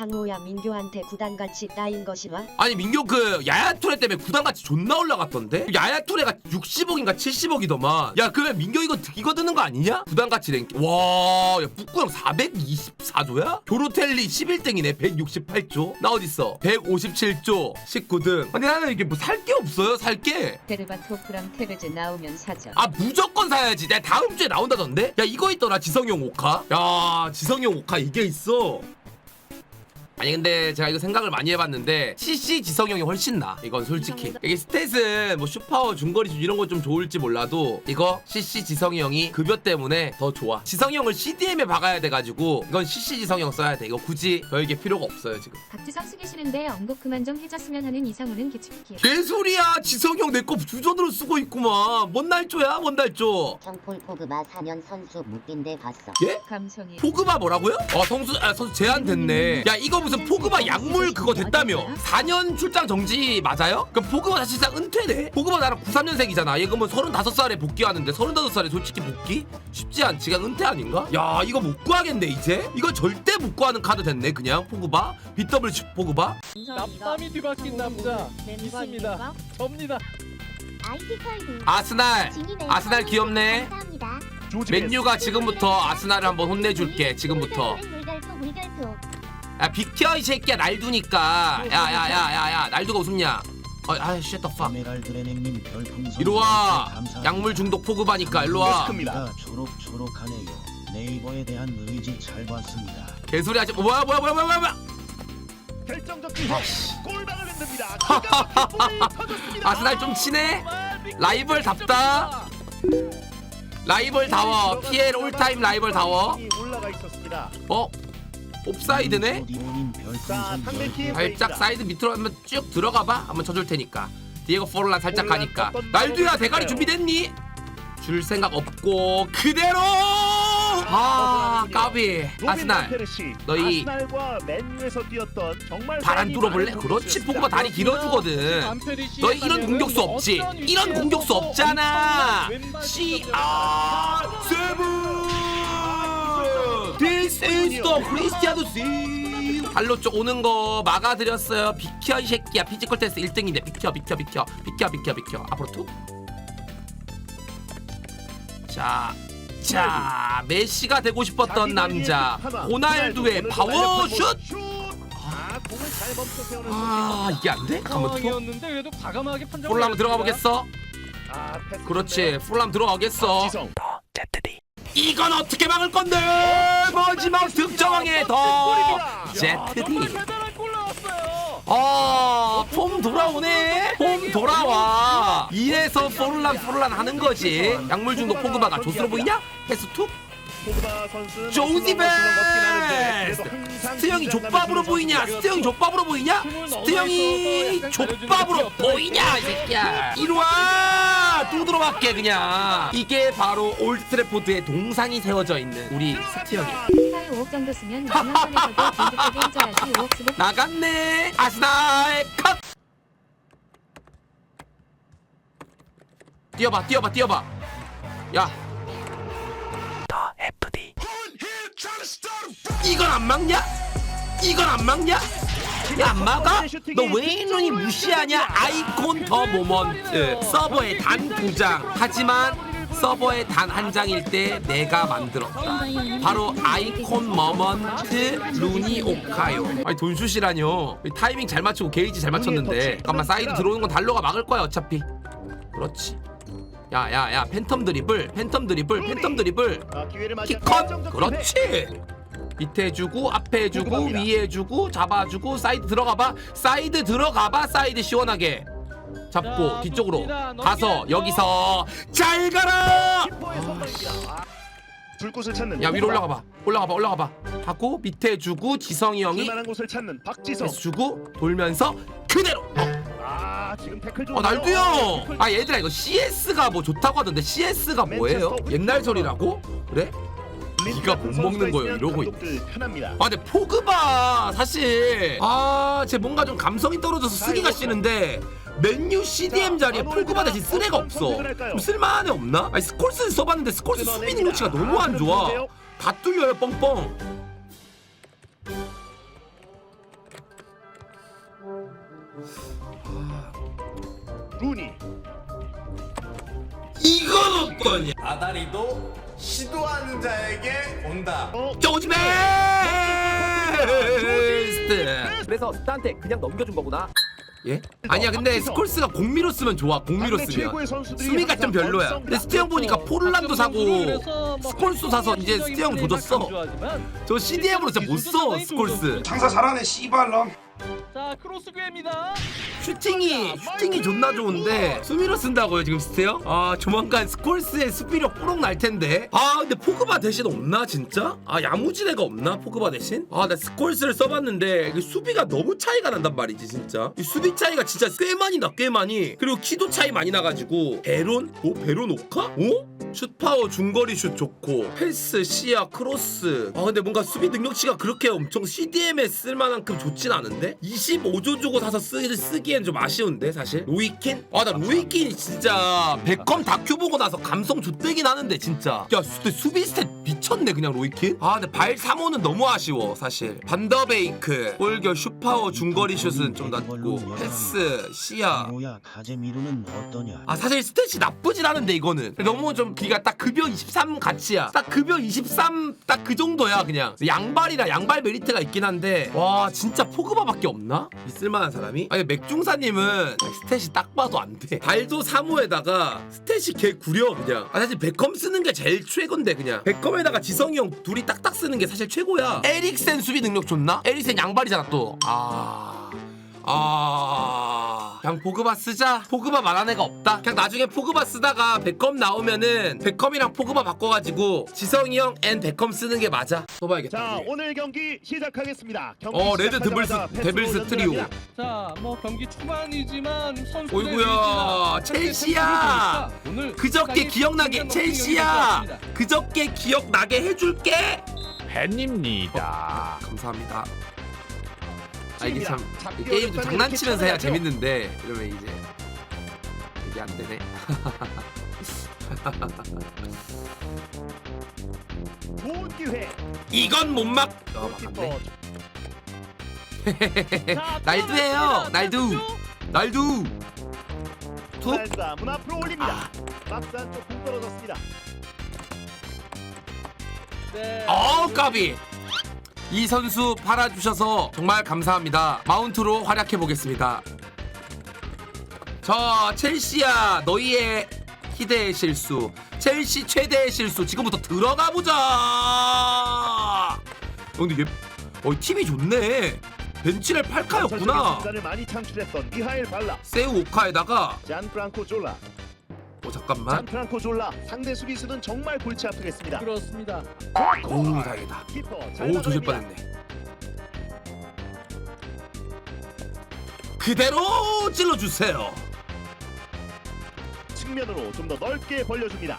상호야 민규한테 구단같이 따인 것이와 아니 민규 그 야야투레 때문에 구단가치 존나 올라갔던데? 야야투레가 60억인가 70억이더만 야 그러면 민규 이거 이거 드는 거 아니냐? 구단가치 랭킹 와야 북구형 424조야? 도로텔리 11등이네 168조 나 어딨어 157조 19등 아니 나는 이게 뭐 살 게 없어요 살게 베르바토프랑 테베즈 나오면 사죠. 아 무조건 사야지 내가 다음 주에 나온다던데? 야 이거 있더라 지성형 오카 야 지성형 오카 이게 있어 아니 근데 제가 이거 생각을 많이 해봤는데 CC 지성형이 훨씬 나 이건 솔직히 이게 스탯은 뭐 슈퍼 중거리 이런 거 좀 좋을지 몰라도 이거 CC 지성형이 급여 때문에 더 좋아 지성형을 CDM에 박아야 돼가지고 이건 CC 지성형 써야 돼 이거 굳이 저에게 필요가 없어요 지금 박지성 쓰기 싫은데 언급 그만 좀 해줬으면 하는 이상우는 개츠키키. 개소리야 지성형 내 거 주전으로 쓰고 있구만 뭔 날조야 뭔 날조 청폴 포그바 4년 선수 무빈데 봤어. 예? 감성이 포그바 뭐라고요? 어 선수 아 선수 제한 됐네. 야 이거 무슨 포그바 약물 그거 됐다며? 4년 출장 정지 맞아요? 그럼 포그바 사실상 은퇴네. 포그바 나랑 93년생이잖아. 얘 그러면 35살에 복귀하는데 35살에 솔직히 복귀 쉽지 않지. 그냥 은퇴 아닌가? 야 이거 못 구하겠네 이제. 이거 절대 못 구하는 카드 됐네 그냥 포그바. BW 포그바. 납담이 뒤바뀐 남자 있습니다. 접니다. 카드. 아스날. 아스날 귀엽네. 감사합니다. 맨유가 지금부터 아스날을 한번 혼내줄게. 지금부터. 야 비켜 이 새끼야 날두니까 야야야야야 날두가 웃음냐 어, 아이 쉣더 파 에메랄드레넥님 별풍선 이리와 감사합니다. 약물 중독 포그바니까 일로와 가 초록초록하네요. 네이버에 대한 의지 잘 봤습니다. 개소리 하지 마. 뭐야 뭐야 뭐야 뭐야 뭐야 결정적 기회. 골망을 흔듭니다. 기가 막힌 볼이 터졌습니다. 아스날 좀 치네 라이벌 답다 라이벌 다워 PL 올타임 라이벌 다워 올라가 있었습니다. 어? 옵사이드네? 자, 상대팀. 살짝 사이드 밑으로 한번 쭉 들어가봐. 한번 쳐줄 테니까. 디에고 포르란 살짝 가니까. 날두야 대가리 준비됐니? 줄 생각 없고 그대로! 아 까비. 아스날. 너희 아스날과 맨유에서 뛰었던 정말 발안 팬이 뚫어볼래? 그렇지. 포그바 다리 길어주거든. 너 이런 공격수 없지? 이런 공격수 없잖아. 씨아 세븐 The Cristiano C 발로 쪽 오는 거 막아드렸어요. 비켜 이 새끼야. 피지컬 테스트 1등인데. 비켜 비켜 비켜. 비켜 비켜 비켜. 앞으로 툭. 자, 자 메시가 되고 싶었던 남자. 호날두의 파워슛! 아, 아 이게 안 돼? 잠깐만 투 상황이었는데 그래도 과감하게 판정. 들어가 보겠어? 아, 그렇지. 풀람 들어가겠어. 지성. 이건 어떻게 막을 건데? 마지막 득점왕에 더 제트디 나왔어요. 아폼 돌아오네. 폼 돌아와. 이래서 포르란 포르란 하는 거지. 약물 중독 포그바가 조스로 보이냐? 패스 툭 포그바 선수는 항상 스트형이 족밥으로 보이냐? 스트형이 족밥으로 보이냐? 스트형이 족밥으로 보이냐 이 새끼야? 이리와! 또 들어갈게 그냥. 이게 바로 올드 트래포드의 동상이 세워져 있는 우리 스트형이 스타일 5억 정도 쓰면 중앙선에서도 든든하게 해줘야지 5억 쓰고 나갔네. 아스날 컷! 뛰어봐 뛰어봐 뛰어봐. 야 이건 안 막냐? 이건 안 막냐? 야, 안 막아? 너왜 눈이 무시하냐? 아이콘 더 모먼트. 서버에 단두 장. 하지만 서버에 단한 장일 때 내가 만들었다. 바로 아이콘 머먼트 루니 오카요. 아니 돈슛이라뇨. 타이밍 잘 맞추고 게이지 잘 맞췄는데. 잠깐만 사이드 들어오는 건 달러가 막을 거야 어차피. 그렇지. 야야야 팬텀 드리블 팬텀 드리블 팬텀 드리블. 아, 키컷. 그렇지 밑에 주고 앞에 주고 포그바입니다. 위에 주고 잡아주고 사이드 들어가봐 사이드 들어가봐 사이드 시원하게 잡고 자, 뒤쪽으로 좋습니다. 가서 넘겨야죠. 여기서 잘 가라 키퍼의 선방입니다. 아, 불꽃을 찾는 야 위로 올라가봐 올라가봐 올라가봐 하고 밑에 주고 지성이 형이 만한 곳을 찾는 박지성. 패스 주고 돌면서 그대로 어, 아 지금 태클 좀. 어 날두 형아 얘들아 이거 CS가 뭐 좋다고 하던데 CS가 뭐예요 옛날 소리라고 그래 네가 못 먹는 거예요, 이러고 있. 편합니다. 아 근데 포그바 사실 아쟤 뭔가 좀 감성이 떨어져서 쓰기가 싫은데 맨유 CDM 자리에 포그바 대신 쓸 애가 없어 좀 쓸만한 애 없나? 아니 스콜스 써봤는데 스콜스 수비 능력치가 너무 안 좋아 다 뚫려요 뻥뻥 루니 이건 어떠냐? 아다리도 시도하는 자에게 온다. 어, 조지 베스트. 그래서 스타한테 그냥 넘겨준 거구나. 예? 아니야 근데 스콜스가 공미로 쓰면 좋아. 공미로 쓰면. 수비가 좀 별로야. 근데 스테형 보니까 포르란도 사고 스콜스 사서 이제 스테형 조졌어. 저 CDM으로 진짜 못써 스콜스. 장사 잘하네 씨발놈 자 크로스 기회입니다. 슈팅이 슈팅이 존나 좋은데 수미로 쓴다고요 지금 스테형? 아 조만간 스콜스의 수비력 뿌록 날 텐데 아 근데 포그바 대신 없나 진짜? 아 야무지네가 없나 포그바 대신? 아 나 스콜스를 써봤는데 그 수비가 너무 차이가 난단 말이지 진짜 이 수비 차이가 진짜 꽤 많이 나 꽤 많이 그리고 키도 차이 많이 나가지고 베론? 오 베론 오카? 오? 슛 파워 중거리 슛 좋고 패스 시야 크로스 아 근데 뭔가 수비 능력치가 그렇게 엄청 CDM에 쓸 만한큼 좋진 않은데 25조 주고 사서 쓰, 쓰기엔 좀 아쉬운데 사실? 로이킨? 아 나 로이킨이 진짜 베컴 다큐 보고 나서 감성 좆되긴 하는데 진짜. 야 수, 근데 수비 스탯 미쳤네 그냥 로이킨? 아 근데 발 3호는 너무 아쉬워 사실. 반더베이크 볼결 슈파워 중거리 슛은 좀 낮고 패스 시야. 뭐야 가재미루는 어떠냐? 아 사실 스탯이 나쁘진 않은데 이거는. 너무 좀 기가 딱 급여 23 가치야. 딱 급여 23 딱 그 정도야 그냥. 양발이라 양발 메리트가 있긴 한데 와 진짜 포그바밖에 없 나? 있을만한 사람이? 아니 맥중사님은 스탯이 딱 봐도 안 돼. 발도 3호에다가 스탯이 개 구려 그냥. 아 사실 베컴 쓰는 게 제일 최고인데 그냥. 베컴에다가 지성이 형 둘이 딱딱 쓰는 게 사실 최고야. 에릭센 수비 능력 좋나? 에릭센 양발이잖아 또 아. 아 그냥 포그바 쓰자 포그바 말한 애가 없다 그냥 나중에 포그바 쓰다가 베컴 나오면은 베컴이랑 포그바 바꿔가지고 지성이 형앤 베컴 쓰는 게 맞아 써봐야겠다 자. 오늘 경기 시작하겠습니다. 경기 어 레드 시작하자마자 드블스 패스로 데빌스 트리오 연결합니다. 자, 뭐 경기 초반이지만 선수들의 어이구야, 첼시야. 오늘 그저께 기억나게 첼시야. 그저께 기억나게 해줄게 팬입니다. 감사합니다 아 이게 참 게임 좀 장난치면서 해야 재밌는데 이러면 이제 이게 안 되네 좋은 기회. 이건 못막 어 골키퍼 막았네 자, 날두예요. 날두 날두 툭문 앞으로 올립니다. 박스 안쪽 공 떨어졌습니다. 네. 어 까비 이 선수 팔아주셔서 정말 감사합니다. 마운트로 활약해 보겠습니다. 저 첼시야 너희의 희대의 실수. 첼시 최대의 실수. 지금부터 들어가 보자. 어, 근데 얘 어, 팀이 좋네. 벤치를 팔카였구나. 많이 창출했던 미하일 발라, 세우 오카에다가 잔프랑코 졸라. 어 잠깐만 잔프랑코 졸라 상대 수비수는 정말 골치 아프겠습니다. 그렇습니다. 오 다행이다 키퍼 잘 오 조질 막아냅니다. 뻔했네 그대로 찔러주세요 측면으로 좀 더 넓게 벌려줍니다.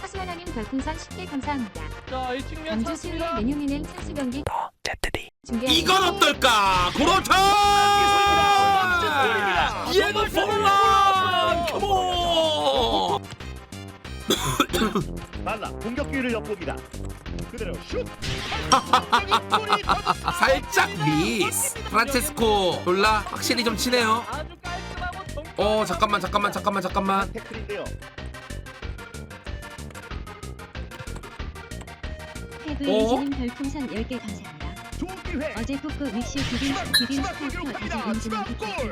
하수연아님 별풍선 10개 감사합니다. 자, 이 측면 광주 찬스입니다. 내년에는 찬스 경기 중계 이건 어떨까 그렇죠 예고 폴란 컴온 발라 공격 기회를 엿봅니다. 그대로 슛. 살짝 미스 프란체스코 졸라 확실히 좀 치네요 아주 깔끔하고 정교한 어 잠깐만 잠깐만 잠깐만 잠깐만 태클인데요. 어? 별풍선 10개 감사합니다. 좋은 기회. 어제 토크 믹시 기린 기린 스타터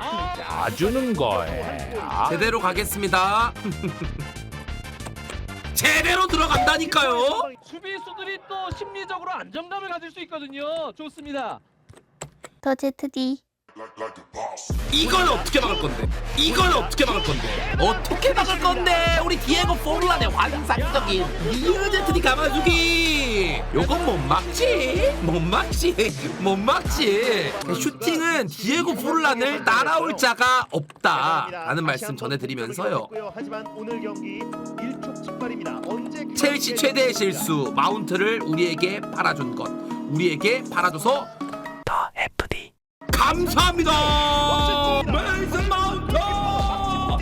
아, 주는 거예요. 제대로 가겠습니다 제대로 들어간다니까요 수비수들이 또 심리적으로 안정감을 가질 수 있거든요. 좋습니다. 더 ZD. 이건 어떻게 막을 건데? 이건 어떻게 막을 건데? 어떻게 막을 건데? 우리 디에고 포르란의 환상적인 리어제트니 감아주기. 요건 못 막지. 못 막지. 못 막지. 슈팅은 디에고 포르란을 따라올 자가 없다 라는 말씀 전해드리면서요. 첼시 최대의 실수 마운트를 우리에게 팔아준 것 우리에게 팔아줘서 감사합니다. 메이슨 마운트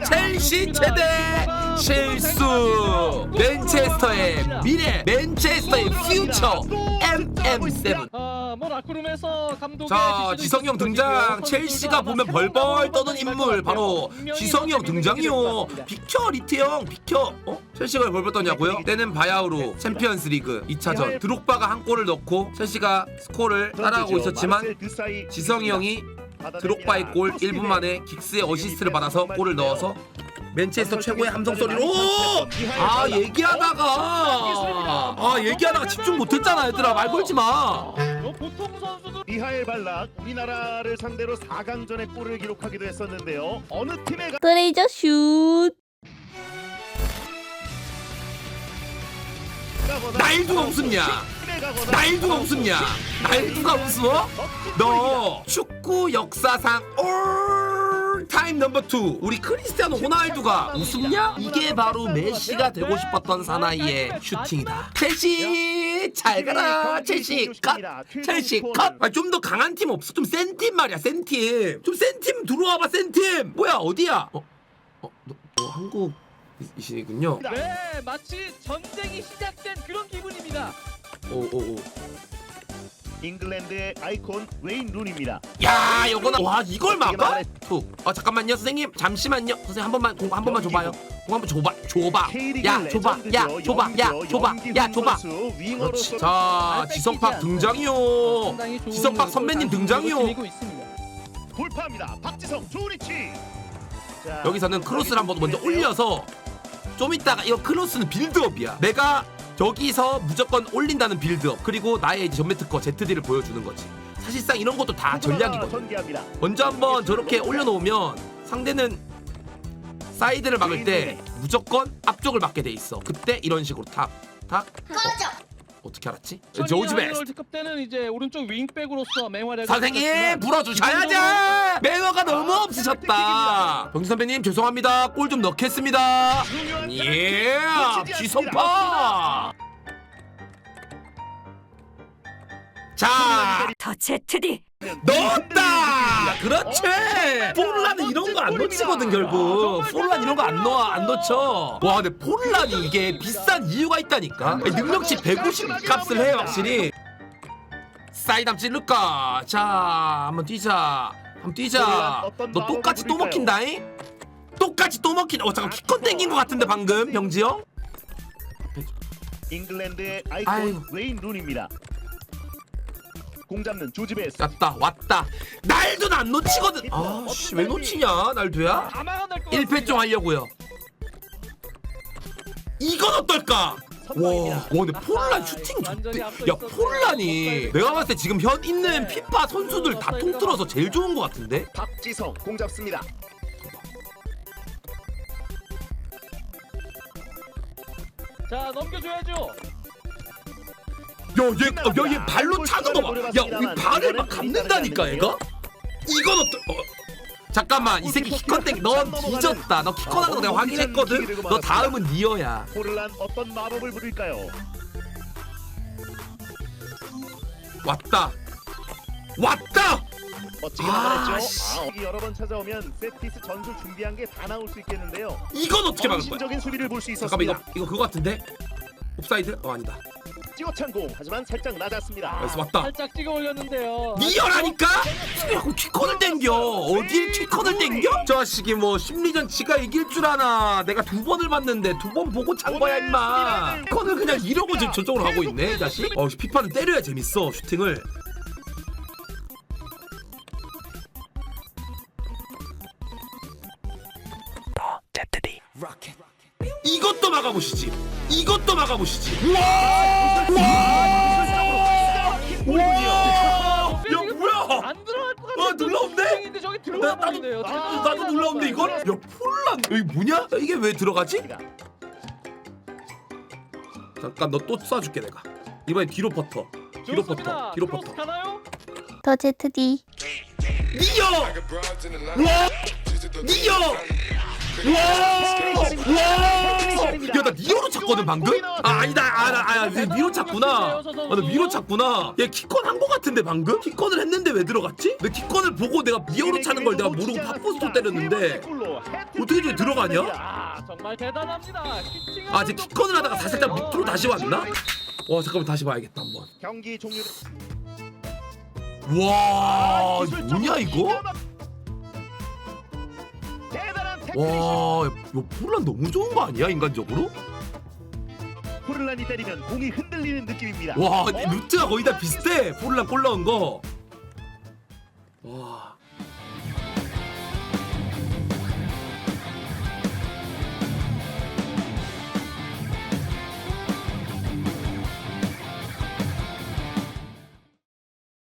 첼시 최대 실수 맨체스터의 미래 맨체스터의 퓨처 MM7 아, 자 지시도 지성이 형 있을 등장. 첼시가 보면 벌벌 떠는 인물 바로 같아요. 분명히 지성이 형 이런 재밌는 경기가 될것 등장이요. 비켜 리트 형 비켜 어? 첼시가 왜 벌벌 떠냐고요? 때는 바야흐로 챔피언스 리그 2차전 드록바가 한 골을 넣고 첼시가 스코어를 따라가고 있었지만 지성이 형이 드록바의 골 1분 만에 긱스의 어시스트를 받아서 골을 넣어서 맨체스터 최고의 함성 소리로 오! 아 얘기하다가 아 얘기하다가 집중 못했잖아 얘들아 말 걸지 마 어, 보통 선수도 미하엘 발락 우리나라를 상대로 4강전에 골을 기록하기도 했었는데요. 어느 팀에 트레이저 슛. 날 누가 가거나 날 누가 웃음냐 날 누가 웃어? 너 축구 역사상 올 타임 넘버 투 우리 크리스티아노 호날두가 웃음냐? 이게 바로 메시가 되고 싶었던 사나이의 슈팅이다 첼시 잘 가라 첼시 컷 첼시 컷좀 더 강한 팀 없어 좀 센 팀 말이야 센팀 좀 센 팀 들어와봐 센팀 뭐야 어디야 어? 어? 너, 너 한국이시군요 네 마치 전쟁이 시작된 그런 기분입니다. 오오오 잉글랜드의 아이콘 웨인 룬입니다. 야, 요거는 와 이걸 막아? 툭. 어 잠깐만요, 선생님. 잠시만요. 선생님 한 번만 공한 번만 줘봐요. 공 한 번 줘봐. 줘봐. 야, 줘봐. 야, 줘봐. 야, 줘봐. 야, 줘봐. 그렇지. 자, 지성팍 등장이요. 상당히 좋은 지성팍 선배님 골 등장이요. 있습니다. 돌파합니다. 박지성 조리치. 자, 여기서는 크로스를 한번 먼저 올려서 좀 이따가 이거 크로스는 빌드업이야. 내가 여기서 무조건 올린다는 빌드업. 그리고 나의 이제 전매 특허 ZD를 보여주는 거지. 사실상 이런 것도 다 전략이거든. 전개합니다. 먼저 한번 저렇게 올려놓으면 상대는 사이드를 막을 때 무조건 앞쪽을 막게 돼 있어. 그때 이런 식으로 탁, 탁. 어, 어떻게 알았지? 조지 베스트. 월드컵 때는 이제 오른쪽 윙백으로서 맹활약을 선생님 불어주셔야죠. 매너가 너무 없으셨다. 병진 선배님 죄송합니다. 골 좀 넣겠습니다. 예, 지성파. 자, 더 ZD 넣었다. 그렇지. 포르란은 이런 거 안 놓치거든 결국. 포르란 이런 거 안 넣어 안 놓쳐. 와, 근데 포르란이 이게 비싼 이유가 있다니까. 능력치 150 값을 해 확실히. 사이담 찌를까? 자, 한번 뛰자. 한번 뛰자. 너 똑같이 또 먹힌다잉? 똑같이 또 먹힌. 어 잠깐 키컨 땡긴 것 같은데 방금 병지 형? 잉글랜드의 아이콘 아이고. 웨인 룬입니다. 공 잡는 조지베스. 왔다 왔다. 날도 안 놓치거든. 아씨 왜 놓치냐 날도야? 다 막아낼 것 1패 좀 하려고요. 이건 어떨까? 와, 와 근데 폴란 슈팅 좋대. 야 폴란이 내가 봤을 때 지금 현 있는 피파 선수들 다 통틀어서 제일 좋은 것 같은데? 박지성 공 잡습니다. 자 넘겨줘야죠. 야, 얘, 어, 야, 얘 발로 차는 거 봐. 야, 이 발을 막 감는다니까, 얘가? 이건 어떨? 어. 잠깐만, 이 새끼 키컨 땡, 넌 뒤졌다. 너 키컨 하는 거 내가 확인했거든. 너 다음은 니어야. 포르란 어떤 마법을 부릴까요? 왔다. 왔다. 멋지게 아. 씨. 아, 여러 번 찾아오면 세트피스 전술 준비한 게 다 나올 수 있겠는데요. 이건 어떻게 막을 거야? 정신적인 수비를 볼수 잠깐만 이거 있었습니다. 이거 그거 같은데? 옵사이드? 어 아니다. 찍어 찬 공 하지만 살짝 낮았습니다. 나이스 왔다. 살짝 찍어 올렸는데요. 니어라니까? 자꾸 키컨을 땡겨. 어딜 키컨을 땡겨? 저 자식이 뭐 심리전 지가 이길 줄 아나. 내가 두 번을 봤는데 두 번 보고 찬 거야 임마. 키컨을 그냥 이러고 저, 저쪽으로 하고 있네 이 자식. 어 피파는 때려야 재밌어 슈팅을. 이것도 막아보시지. 이것도 막아보시지. 와! 와! 와! 야 뭐야? 안 들어갈 것 어, 같은 놀라운데? 인데 저기 나, 들어가 나도 버리네요. 나도, 나도 놀라운데 이걸? 야 폴란 여기 뭐냐? 야, 이게 왜 들어가지? 잠깐 너 또 쏴줄게 내가. 이번엔 뒤로 퍼터. 뒤로 퍼터. 뒤로 퍼터. 가나요? 더 ZD. 니어! 와! 니어! 야나 니어로 찾거든 방금? 아 아니다 아나 아, 아, 위로 찾구나. 아, 나 위로 찾구나. 얘 키컨 한 거 같은데 방금? 키컨을 했는데 왜 들어갔지? 내 키컨을 보고 내가 니어로 차는 걸 내가 모르고 팝포스로 때렸는데 어떻게 저기 들어가냐? 아 정말 대단합니다. 아, 제 키컨을 하다가 살짝 밑으로 다시 왔나? 와 잠깐만 다시 봐야겠다 한번. 경기 종료. 와 기술적으로 뭐냐 이거? 와, 야, 포르란 너무 좋은 거 아니야 인간적으로? 포르란이 때리면 공이 흔들리는 느낌입니다. 와, 루트가 거의 다 비슷해. 포르란 골 넣은 거. 와,